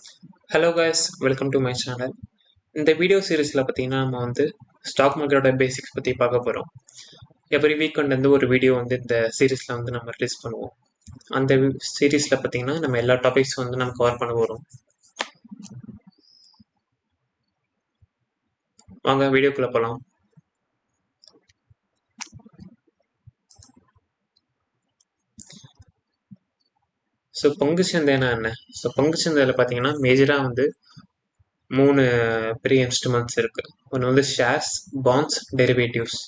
Hello guys welcome to my channel இந்த video சீரீஸில் பார்த்தீங்கன்னா நம்ம வந்து ஸ்டாக் மார்க்கெட்டோட பேசிக்ஸ் பற்றி பார்க்க போகிறோம் எவ்ரி வீக்கெண்ட் வந்து ஒரு வீடியோ வந்து இந்த சீரீஸில் வந்து நம்ம ரிலீஸ் பண்ணுவோம். அந்த சீரீஸில் பார்த்தீங்கன்னா நம்ம எல்லா டாபிக்ஸும் வந்து நம்ம கவர் பண்ண போகிறோம் வாங்க வீடியோக்குள்ளே போகலாம் ஸோ பங்கு சந்தைனா என்ன? ஸோ பங்கு சந்தையில் பார்த்தீங்கன்னா மேஜராக வந்து மூணு பெரிய இன்ஸ்ட்ருமெண்ட்ஸ் இருக்கு. ஒன்று வந்து ஷேர்ஸ் பாண்ட்ஸ் டெரிவேட்டிவ்ஸ்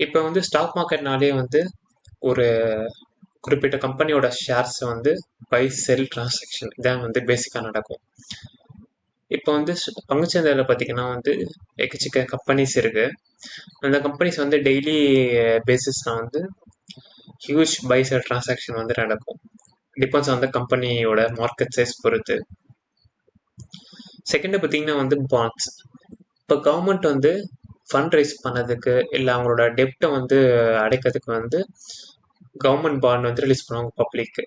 இப்போ வந்து ஸ்டாக் மார்க்கெட்னாலே வந்து ஒரு குறிப்பிட்ட கம்பெனியோட ஷேர்ஸை வந்து பை செல் டிரான்சாக்ஷன் இதான் வந்து பேசிக்காக நடக்கும். இப்போ வந்து பங்குச்சந்தையில் பார்த்தீங்கன்னா வந்து எக்கச்சக்க கம்பெனிஸ் இருக்குது அந்த கம்பெனிஸ் வந்து டெய்லி பேசிஸில் வந்து ஹியூஜ் பை செல் டிரான்சாக்ஷன் வந்து நடக்கும். டிபெண்ட்ஸ் அந்த கம்பெனியோட மார்க்கெட் சைஸ் பொறுத்து. செகண்ட் பார்த்தீங்கன்னா வந்து பாண்ட்ஸ் இப்போ கவர்மெண்ட் வந்து ஃபண்ட் ரைஸ் பண்ணதுக்கு இல்லை அவங்களோட டெப்டை வந்து அடைக்கிறதுக்கு வந்து கவர்மெண்ட் பாண்ட் வந்து ரிலீஸ் பண்ணுவாங்க பப்ளிக்கு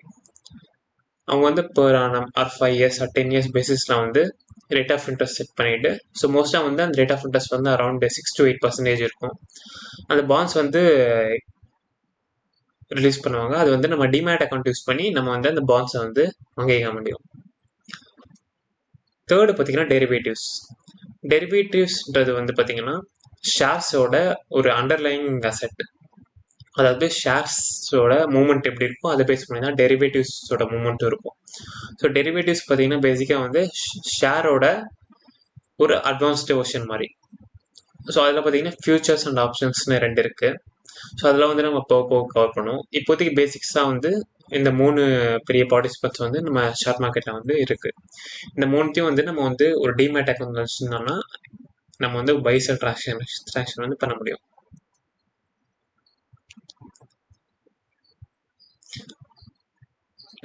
அவங்க வந்து per annum or five years or ten years பேசிஸில் வந்து ரேட் ஆஃப் இன்ட்ரெஸ்ட் செட் பண்ணிட்டு ஸோ மோஸ்ட்டாக வந்து அந்த ரேட் ஆஃப் இன்ட்ரெஸ்ட் வந்து around six to eight percentage இருக்கும். அந்த பாண்ட்ஸ் வந்து ரிலீஸ் பண்ணுவாங்க. அது வந்து நம்ம டிமேட் அக்கௌண்ட் யூஸ் பண்ணி நம்ம வந்து அந்த பாண்ட்ஸை வந்து வாங்கிக்க முடியும். தேர்டு பார்த்தீங்கன்னா டெரிவேட்டிவ்ஸ் டெரிவேட்டிவ்ஸ்ன்றது வந்து பார்த்தீங்கன்னா ஷேர்ஸோட ஒரு அண்டர்லைங் அசெட் அதாவது ஷேர்ஸோட மூமெண்ட் எப்படி இருக்கும் அதை பேஸ் பண்ணி தான் டெரிவேட்டிவ்ஸோட மூமெண்ட்டும் இருக்கும். ஸோ டெரிவேட்டிவ்ஸ் பார்த்தீங்கன்னா பேசிக்காக வந்து ஷேரோட ஒரு அட்வான்ஸ்டு வெர்ஷன் மாதிரி. ஸோ அதில் பார்த்தீங்கன்னா ஃபியூச்சர்ஸ் அண்ட் ஆப்ஷன்ஸ்னு ரெண்டு இருக்குது ஸோ அதில் வந்து நம்ம போக போக கவர் பண்ணுவோம். இப்போதைக்கு பேசிக்ஸாக வந்து இந்த மூணு பெரிய பார்ட்டிசிபென்ட்ஸ் வந்து நம்ம ஷேர் மார்க்கெட்டில் வந்து இருக்குது இந்த மூணுத்தையும் வந்து நம்ம வந்து ஒரு டிமேட் அக்கௌண்ட் வச்சுருந்தோம்னா நம்ம வந்து பைசல் ட்ரான்சாக்ஷன் ட்ரான்ஷன் வந்து பண்ண முடியும்.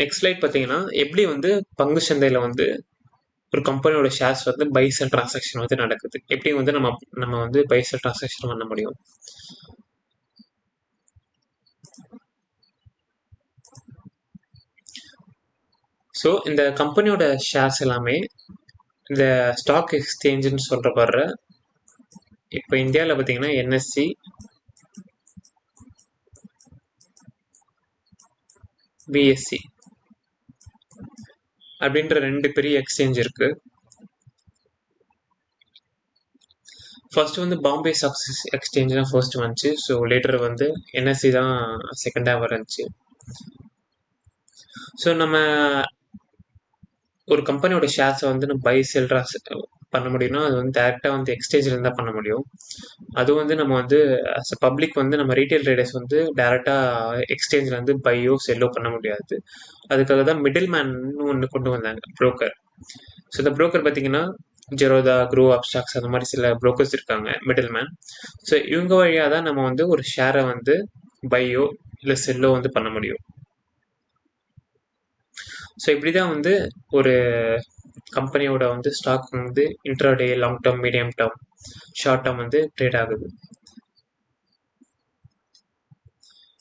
நெக்ஸ்ட் ஸ்லைட் பார்த்தீங்கன்னா எப்படி வந்து பங்கு சந்தையில் வந்து ஒரு கம்பெனியோட ஷேர்ஸ் வந்து பைசல் டிரான்சாக்ஷன் வந்து நடக்குது? எப்படி வந்து நம்ம நம்ம வந்து பைசல் டிரான்சாக்ஷன் பண்ண முடியும்? ஸோ இந்த கம்பெனியோட ஷேர்ஸ் எல்லாமே இந்த ஸ்டாக் எக்ஸ்சேஞ்சுன்னு சொல்கிறப்படுற இப்போ இந்தியாவில் பார்த்தீங்கன்னா என்எஸ்சி பிஎஸ்சி அப்படின்ற ரெண்டு பெரிய எக்ஸ்சேஞ்ச் இருக்கு. ஃபர்ஸ்ட் வந்து பாம்பே ஸ்டாக் எக்ஸ்சேஞ்ச் தான் ஃபர்ஸ்ட் வந்துச்சு. ஸோ லேட்டர் வந்து என்எஸ்சி தான் செகண்டாக வந்துச்சு ஸோ நம்ம ஒரு கம்பெனியோட ஷேர்ஸை வந்து நம்ம பை செல்ரா பண்ண முடியும்னா அது வந்து டேரெக்டாக வந்து எக்ஸ்சேஞ்சில் இருந்தால் பண்ண முடியும். அது வந்து நம்ம வந்து அஸ் அ பப்ளிக் வந்து நம்ம ரீட்டைல் ட்ரேடர்ஸ் வந்து டேரெக்டாக எக்ஸ்சேஞ்சில் வந்து பையோ செல்லோ பண்ண முடியாது. அதுக்காக தான் மிடில் மேன்னு ஒன்று கொண்டு வந்தாங்க ப்ரோக்கர் ஸோ இந்த ப்ரோக்கர் பார்த்தீங்கன்னா ஜெரோதா குரோ அப்ஸ்டாக்ஸ் அந்த மாதிரி சில ப்ரோக்கர்ஸ் இருக்காங்க மிடில் மேன் ஸோ இவங்க வழியாக தான் நம்ம வந்து ஒரு ஷேரை வந்து பையோ இல்லை செல்லோ வந்து பண்ண முடியும். ஸோ இப்படி தான் வந்து ஒரு கம்பெனியோட வந்து ஸ்டாக் வந்து intraday long term medium term short term வந்து ட்ரேட் ஆகுது.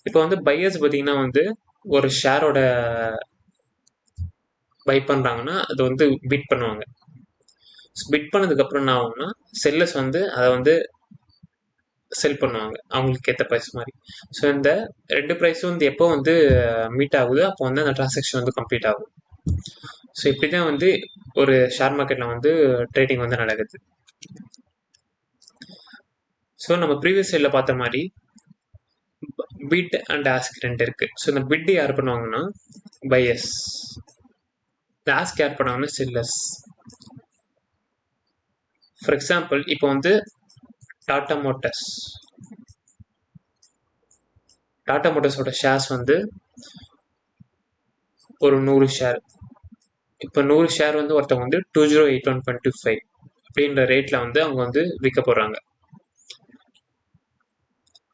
இப்போ வந்து பையர்ஸ் பார்த்தீங்கன்னா வந்து ஒரு ஷேரோட பை பண்ணுறாங்கன்னா அது வந்து பிட் பண்ணுவாங்க. பிட் பண்ணதுக்கப்புறம் என்ன ஆகும்னா செல்லர்ஸ் வந்து அதை வந்து செல் பண்ணுவாங்க. அவங்களுக்கு ஏற்ற ப்ரைஸ் மாதிரி. ஸோ இந்த ரெண்டு ப்ரைஸும் வந்து எப்போ வந்து மீட் ஆகுது அப்போ வந்து அந்த டிரான்சாக்ஷன் வந்து கம்ப்ளீட் ஆகும். ஸோ இப்படி தான் வந்து ஒரு ஷேர் மார்க்கெட்டில் வந்து ட்ரேடிங் வந்து நடக்குது. ஸோ நம்ம ப்ரீவியஸ் சைடில் பார்த்த மாதிரி பிட் அண்ட் ஆஸ்க் ரெண்டு இருக்குது ஸோ இந்த பிட் யார் பண்ணுவாங்கன்னா பையஸ் இந்த ஆஸ்க் யார் பண்ணுவாங்கன்னா செல்லர்ஸ் ஃபார் எக்ஸாம்பிள் இப்போ வந்து டாடா மோட்டர்ஸ் டாடா மோட்டர்ஸோட ஷேர்ஸ் வந்து ஒரு நூறு ஷேர் இப்போ நூறு ஷேர் வந்து ஒருத்தவங்க வந்து two zero eight one twenty five அப்படின்ற ரேட்டில் வந்து அவங்க வந்து விற்க போகிறாங்க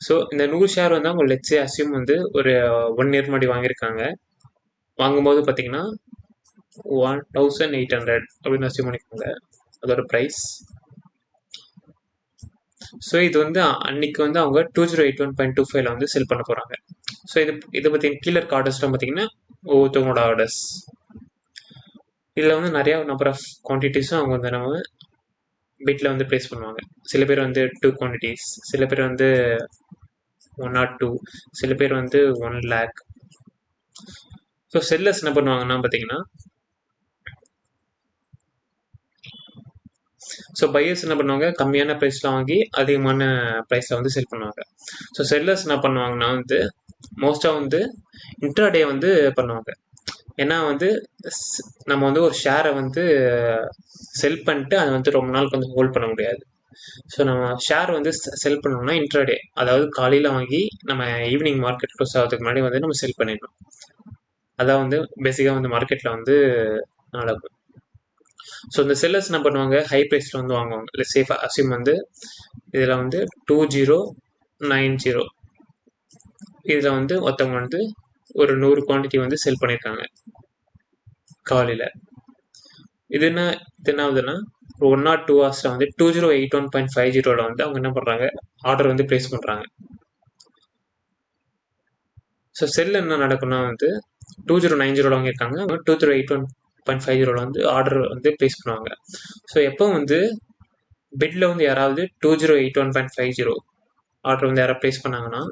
ஸோ இந்த நூறு ஷேர் வந்து அவங்க லெட்ஸே அசியூம் வந்து ஒரு ஒன் இயர் முன்னாடி வாங்கியிருக்காங்க. வாங்கும்போது பார்த்தீங்கன்னா ஒன் தௌசண்ட் எயிட் ஹண்ட்ரட் அப்படின்னு அசியூம் பண்ணிக்கோங்க. அதோட ப்ரைஸ் ஸோ இது வந்து அன்னைக்கு வந்து அவங்க two zero eight one point two ஃபைவ்ல வந்து செல் பண்ண போகிறாங்க ஸோ இது இதை பற்றி கீழே இருக்க ஆர்டர்ஸ்லாம் பார்த்தீங்கன்னா ஒவ்வொருத்தவங்களோட ஆர்டர்ஸ் இதில் வந்து நிறையா நம்பர் ஆஃப் குவான்டிட்டிஸும் அவங்க வந்து நம்ம பிட்டில் வந்து ப்ளேஸ் பண்ணுவாங்க. சில பேர் வந்து டூ குவான்டிட்டிஸ் சில பேர் வந்து ஒன் நாட் டூ சில பேர் வந்து ஒன் லேக் ஸோ செல்லர்ஸ் என்ன பண்ணுவாங்கன்னா பார்த்தீங்கன்னா ஸோ பையர்ஸ் என்ன பண்ணுவாங்க? கம்மியான ப்ரைஸில் வாங்கி அதிகமான ப்ரைஸில் வந்து செல் பண்ணுவாங்க. ஸோ செல்லர்ஸ் என்ன பண்ணுவாங்கன்னா வந்து மோஸ்ட்டாக வந்து இன்ட்ராடே வந்து பண்ணுவாங்க. ஏன்னா வந்து நம்ம வந்து ஒரு ஷேரை வந்து செல் பண்ணிட்டு அதை வந்து ரொம்ப நாள் கொஞ்சம் ஹோல்ட் பண்ண முடியாது. ஸோ நம்ம ஷேர் வந்து செல் பண்ணோம்னா இன்ட்ராடே அதாவது காலையில் வாங்கி நம்ம ஈவினிங் மார்க்கெட் க்ளோஸ் ஆகிறதுக்கு முன்னாடி வந்து நம்ம செல் பண்ணிடணும். அதான் வந்து பேசிக்காக வந்து மார்க்கெட்டில் வந்து நடக்கும். ஸோ இந்த செல்லர்ஸ் என்ன பண்ணுவாங்க? ஹை ப்ரைஸில் வந்து வாங்குவாங்க. சேஃப் அசிம் வந்து இதில் வந்து டூ ஜீரோ நைன் ஜீரோ இதில் வந்து ஒருத்தவங்க வந்து ஒரு நூறு குவான்டிட்டி வந்து செல் பண்ணியிருக்காங்க காலையில். இது என்ன இது என்ன ஆகுதுன்னா ஒன் நாட் டூ ஹவர்ஸில் வந்து two zero eight one point five ஜீரோவில் வந்து அவங்க என்ன பண்ணுறாங்க ஆர்டர் வந்து ப்ளேஸ் பண்ணுறாங்க ஸோ செல் என்ன நடக்கும்னா வந்து டூ ஜீரோ நைன் ஜீரோவில் வாங்கியிருக்காங்க. Two zero eight one point five ஜீரோவில் வந்து ஆர்டர் வந்து ப்ளேஸ் பண்ணுவாங்க. ஸோ எப்போ வந்து பிட்டில் வந்து யாராவது two zero eight one point five zero order வந்து யாராவது ப்ளேஸ் பண்ணாங்கன்னா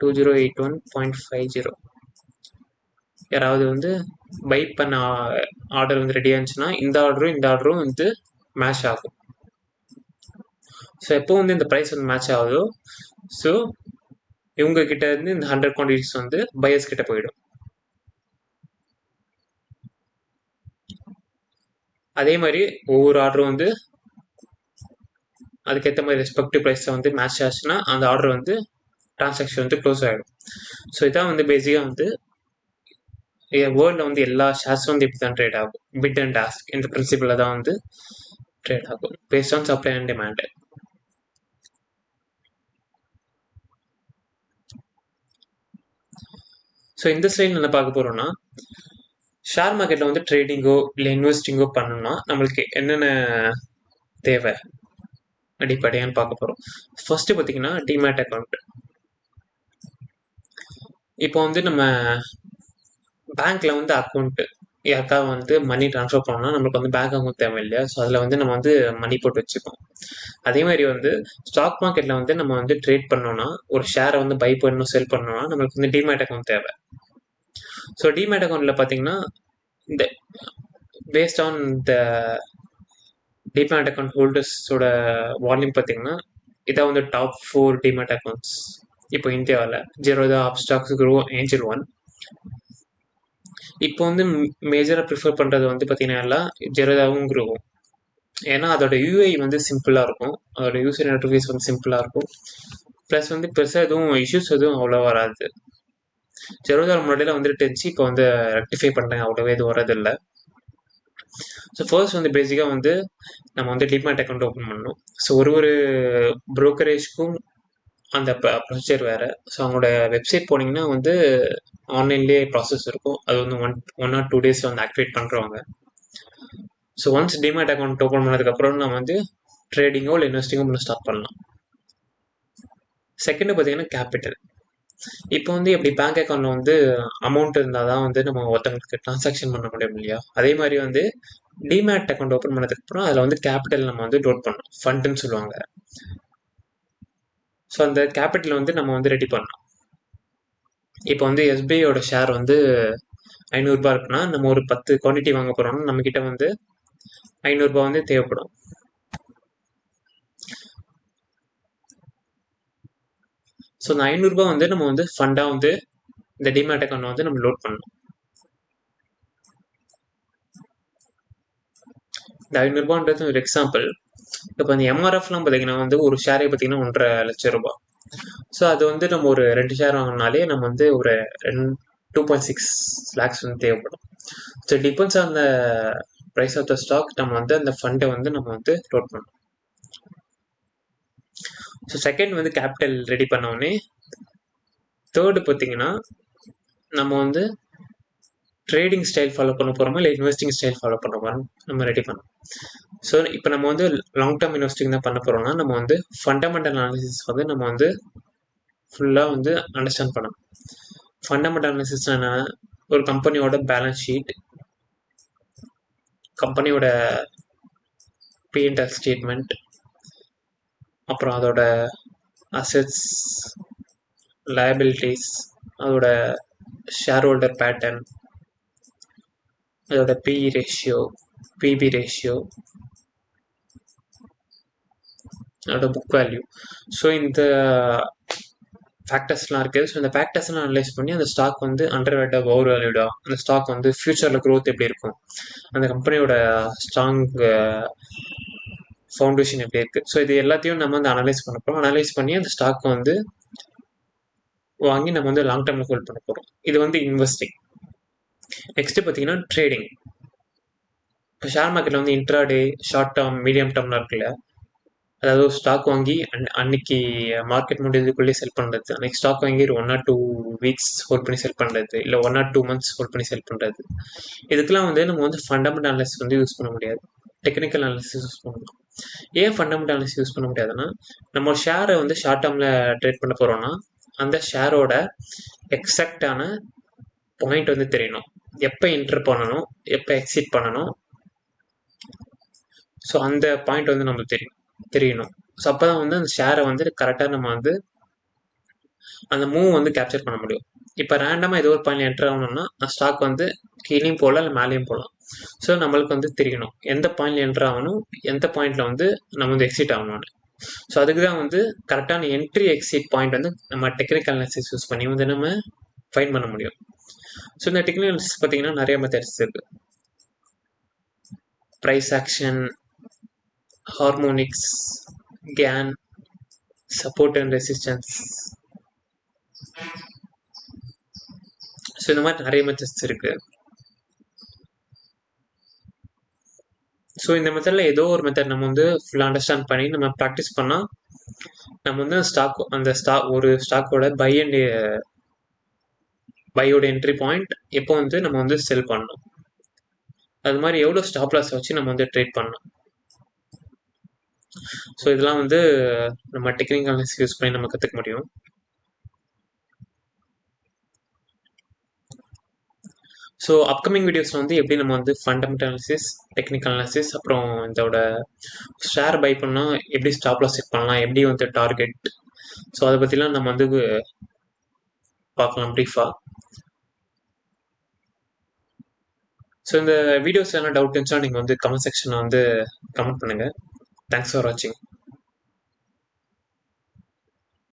two zero eight one point five zero யாராவது வந்து பை பண்ண ஆர்டர் வந்து ரெடி ஆச்சுன்னா இந்த ஆர்டரும் இந்த ஆர்டரும் வந்து மேட்ச் ஆகும். ஸோ எப்போ வந்து இந்த ப்ரைஸ் வந்து மேட்ச் ஆகுதோ ஸோ இவங்க கிட்ட இருந்து இந்த ஹண்ட்ரட் குவான்டிட்டிஸ் வந்து பையர்ஸ் கிட்ட போயிடும். அதே மாதிரி ஒவ்வொரு ஆர்டரும் வந்து அதுக்கேற்ற மாதிரி ரெஸ்பெக்டிவ் ப்ரைஸில் வந்து மேட்ச் ஆச்சுன்னா அந்த ஆர்டர் வந்து டிரான்சாக்ஷன் வந்து க்ளோஸ் ஆகிடும் ஸோ இதான் வந்து பேசிக்காக வந்து வேர்ல்டில் வந்து எல்லா ஷேர்ஸும் வந்து இப்படி தான் ட்ரேட் ஆகும் பிட் அண்ட் டாஸ்க் இந்த பிரின்சிபலில் தான் வந்து ட்ரேட் ஆகும். Based on supply and demand so இந்த சைடில் என்ன பார்க்க போகிறோம்னா ஷேர் மார்க்கெட்டில் வந்து ட்ரேடிங்கோ இல்லை இன்வெஸ்டிங்கோ பண்ணணும்னா நம்மளுக்கு என்னென்ன தேவை? அடிப்படையான்னு பார்க்க போகிறோம் ஃபர்ஸ்ட்டு பார்த்தீங்கன்னா டிமேட் அக்கௌண்ட் இப்போ வந்து நம்ம பேங்க்ல வந்து அக்கௌண்ட்டு யாருக்கா வந்து மணி ட்ரான்ஸ்ஃபர் பண்ணோம்னா நம்மளுக்கு வந்து பேங்க் அக்கௌண்ட் தேவை இல்லையா ஸோ அதில் வந்து நம்ம வந்து மணி போட்டு வச்சுப்போம். அதே மாதிரி வந்து ஸ்டாக் மார்க்கெட்டில் வந்து நம்ம வந்து ட்ரேட் பண்ணோம்னா ஒரு ஷேரை வந்து பை பண்ணணும் செல் பண்ணோம்னா நம்மளுக்கு வந்து டிமேட் அக்கௌண்ட் தேவை. ஸோ டிமேட் அக்கௌண்ட்டில் பார்த்தீங்கன்னா இந்த based on the demat account ஹோல்டர்ஸோட volume பார்த்தீங்கன்னா இதான் வந்து டாப் ஃபோர் டிமேட் அக்கௌண்ட்ஸ் இப்போ இந்தியாவில். Zerodha Upstox Groww Angel One இப்போ வந்து மேஜராக ப்ரிஃபர் பண்ணுறது வந்து பார்த்தீங்கன்னா எல்லாம் ஜெரோதாவும் குரோவும் ஏன்னா அதோட யூஐ வந்து சிம்பிளாக இருக்கும். அதோட யூசர் இன்டர்ஃபேஸ் வந்து சிம்பிளாக இருக்கும். ப்ளஸ் வந்து பெருசாக எதுவும் இஷ்யூஸ் எதுவும் அவ்வளோ வராது. ஜெரோதா முன்னாடியில் வந்துட்டு இருந்துச்சு இப்போ வந்து ரெக்டிஃபை பண்ணுறாங்க அவ்வளோவே இது வரதில்லை ஸோ ஃபர்ஸ்ட் வந்து பேசிக்காக வந்து நம்ம வந்து டிமேட் அக்கௌண்ட் ஓப்பன் பண்ணணும். ஸோ ஒரு ஒரு ப்ரோக்கரேஜ்க்கும் அந்த ப்ரொசீஜர் வேறு. ஸோ அவங்களோட வெப்சைட் போனீங்கன்னா வந்து ஆன்லைன்லேயே ப்ராசஸ் இருக்கும். அது வந்து one one or two days வந்து ஆக்டிவேட் பண்ணுறவங்க so once demat account open பண்ணதுக்கப்புறம் நம்ம வந்து ட்ரேடிங்கோ இல்லை இன்வெஸ்டிங்கோ பண்ண ஸ்டார்ட் பண்ணலாம். செகண்டு பார்த்தீங்கன்னா கேபிட்டல் இப்போ வந்து எப்படி பேங்க் அக்கௌண்ட்ல வந்து அமௌண்ட் இருந்தால் தான் வந்து நம்ம ஒருத்தங்களுக்கு டிரான்சாக்ஷன் பண்ண முடியும் இல்லையா? அதே மாதிரி வந்து டிமேட் அக்கௌண்ட் ஓப்பன் பண்ணதுக்கப்புறம் அதில் வந்து கேபிட்டல் நம்ம வந்து டோட் பண்ணோம் ஃபண்டுன்னு சொல்லுவாங்க. ஸோ அந்த கேபிட்டல் வந்து நம்ம வந்து ரெடி பண்ணணும். இப்போ வந்து எஸ்பிஐயோட ஷேர் வந்து ஐநூறுரூபா இருக்குன்னா நம்ம ஒரு பத்து குவான்டிட்டி வாங்க போகிறோம்னா நம்மக்கிட்ட வந்து ஐநூறுரூபா வந்து தேவைப்படும். ஸோ அந்த ஐநூறுரூபா வந்து நம்ம வந்து ஃபண்டாக வந்து இந்த டிமேட் அக்கௌண்ட் வந்து நம்ம லோட் பண்ணணும். இந்த ஐநூறுரூபான்றது ஒரு எக்ஸாம்பிள் இப்போ அந்த எம்ஆர்எஃப்லாம் பார்த்தீங்கன்னா வந்து ஒரு ஷேரே பார்த்தீங்கன்னா ஒன்றரை லட்சம் ரூபாய். ஸோ அது வந்து நம்ம ஒரு ரெண்டு ஷேர் வாங்கினாலே நம்ம வந்து ஒரு டூ பாயிண்ட் சிக்ஸ் லேக்ஸ் வந்து தேவைப்படும். So depends on the price of the stock நம்ம வந்து அந்த ஃபண்டை வந்து நம்ம வந்து லோட் பண்ணணும். ஸோ செகண்ட் வந்து கேபிட்டல் ரெடி பண்ணோடனே தேர்டு பார்த்தீங்கன்னா நம்ம வந்து ட்ரேடிங் ஸ்டைல் ஃபாலோ பண்ண போகிறோமா இல்லை இன்வெஸ்டிங் ஸ்டைல் ஃபாலோ பண்ண போகிறோம் நம்ம ரெடி பண்ணோம் ஸோ இப்போ நம்ம வந்து லாங் டேர்ம் இன்வெஸ்டிங் தான் பண்ண போகிறோம்னா நம்ம வந்து ஃபண்டமெண்டல் அனாலிசிஸ் வந்து நம்ம வந்து ஃபுல்லாக வந்து அண்டர்ஸ்டாண்ட் பண்ணணும். ஃபண்டமெண்டல் அனாலிசிஸ் என்ன ஒரு கம்பெனியோட பேலன்ஸ் ஷீட் கம்பெனியோட பிஎன்டல் ஸ்டேட்மெண்ட் அப்புறம் அதோட அசெட்ஸ் லயபிலிட்டிஸ் அதோட ஷேர் ஹோல்டர் பேட்டர்ன் அதோட பிஇ ரேஷியோ பிபி ரேஷியோ அதோட புக் வேல்யூ ஸோ இந்த ஃபேக்டர்ஸ்லாம் இருக்குது ஸோ இந்த ஃபேக்டர்ஸ்லாம் அனலைஸ் பண்ணி அந்த ஸ்டாக் வந்து அண்டர் வேட்டா ஓவர் வேல்யூடா அந்த ஸ்டாக் வந்து ஃப்யூச்சரில் க்ரோத் எப்படி இருக்கும்? அந்த கம்பெனியோட ஸ்ட்ராங் ஃபவுண்டேஷன் எப்படி இருக்குது ஸோ இது எல்லாத்தையும் நம்ம வந்து அனலைஸ் பண்ண போகிறோம் அனலைஸ் பண்ணி அந்த ஸ்டாக் வந்து வாங்கி நம்ம வந்து லாங் டேர்மில் ஹோல்ட் பண்ண போகிறோம் இது வந்து இன்வெஸ்டிங் நெக்ஸ்ட் பார்த்தீங்கன்னா ட்ரேடிங் இப்போ ஷேர் மார்க்கெட்டில் வந்து இன்ட்ராடே ஷார்ட் டேர்ம் மீடியம் டேர்ம்லாம் இருக்குல்ல. அதாவது ஒரு ஸ்டாக் வாங்கி அன் அன்னைக்கு மார்க்கெட் முடியறதுக்குள்ளே செல் பண்ணுறது அன்னைக்கு ஸ்டாக் வாங்கி ஒரு one or two weeks hold பண்ணி செல் பண்ணுறது இல்லை one or two months hold பண்ணி செல் பண்ணுறது இதுக்கெல்லாம் வந்து நம்ம வந்து ஃபண்டமெண்டல் அனாலிசிஸ் வந்து யூஸ் பண்ண முடியாது. டெக்னிக்கல் அனாலிசிஸ் யூஸ் பண்ணணும் ஏன் ஃபண்டமெண்டல் அனாலிசிஸ் யூஸ் பண்ண முடியாதுன்னா நம்ம ஒரு ஷேரை வந்து ஷார்ட் டேர்மில் ட்ரேட் பண்ண போகிறோம்னா அந்த ஷேரோட எக்ஸாக்டான பாயிண்ட் வந்து தெரியணும். எப்போ என்டர் பண்ணணும் எப்போ எக்ஸிட் பண்ணணும். ஸோ அந்த பாயிண்ட் வந்து நம்மளுக்கு தெரியும் தெரியணும். ஸோ அப்போ தான் வந்து அந்த ஷேரை வந்து கரெக்டாக நம்ம வந்து அந்த மூவ் வந்து கேப்சர் பண்ண முடியும். இப்போ ரேண்டமாக ஏதோ ஒரு பாயிண்ட் என்டர் ஆகணும்னா ஸ்டாக் வந்து கீழேயும் போகலாம் இல்லை மேலேயும் போகலாம். ஸோ நம்மளுக்கு வந்து தெரியணும். எந்த பாயிண்ட்ல என்டர் ஆகணும்? எந்த பாயிண்ட்ல வந்து நம்ம வந்து எக்ஸிட் ஆகணும்னு ஸோ அதுக்கு தான் வந்து கரெக்டான என்ட்ரி எக்ஸிட் பாயிண்ட் வந்து நம்ம டெக்னிக்கல் அனாலிசிஸ் யூஸ் பண்ணி வந்து நம்ம ஃபைன் பண்ண முடியும். ஸோ இந்த டெக்னிக்கல் அனாலிசிஸ் பார்த்தீங்கன்னா நிறைய மெத்தட்ஸ் இருக்கு. Price action harmonics Gann support and resistance so இந்த மாதிரி நிறைய மெத்தட்ஸ் இருக்கு. ஸோ இந்த மெத்தடில் ஏதோ ஒரு மெத்தட் நம்ம வந்து ஃபுல்லாக அண்டர்ஸ்டாண்ட் பண்ணி நம்ம ப்ராக்டிஸ் பண்ணால் நம்ம வந்து ஸ்டாக் அந்த ஸ்டாக் ஒரு ஸ்டாக்கோட பை அண்ட் பையோட என்ட்ரி பாயிண்ட் எப்போ வந்து நம்ம வந்து செல் பண்ணணும். அது மாதிரி எவ்வளோ ஸ்டாப் லாஸ் வச்சு நம்ம வந்து ட்ரேட் பண்ணணும். ஸோ இதெல்லாம் வந்து நம்ம டெக்னிக்கல் யூஸ் பண்ணி நம்ம கற்றுக்க முடியும். ஸோ அப்கமிங் வீடியோஸில் வந்து எப்படி நம்ம வந்து ஃபண்டமெண்டல் அனாலிசிஸ் டெக்னிக்கல் அனாலிசிஸ் அப்புறம் இதோட ஷேர் பை பண்ணால் எப்படி ஸ்டாப் லாஸ் செக் பண்ணலாம் எப்படி வந்து டார்கெட் ஸோ அதை பற்றிலாம் நம்ம வந்து பார்க்கலாம் ப்ரீஃபாக ஸோ இந்த வீடியோஸ் என்ன டவுட் இருந்துச்சுன்னா நீங்கள் வந்து கமெண்ட் செக்ஷனில் வந்து கமெண்ட் பண்ணுங்கள் தேங்க்ஸ் ஃபார் வாட்சிங்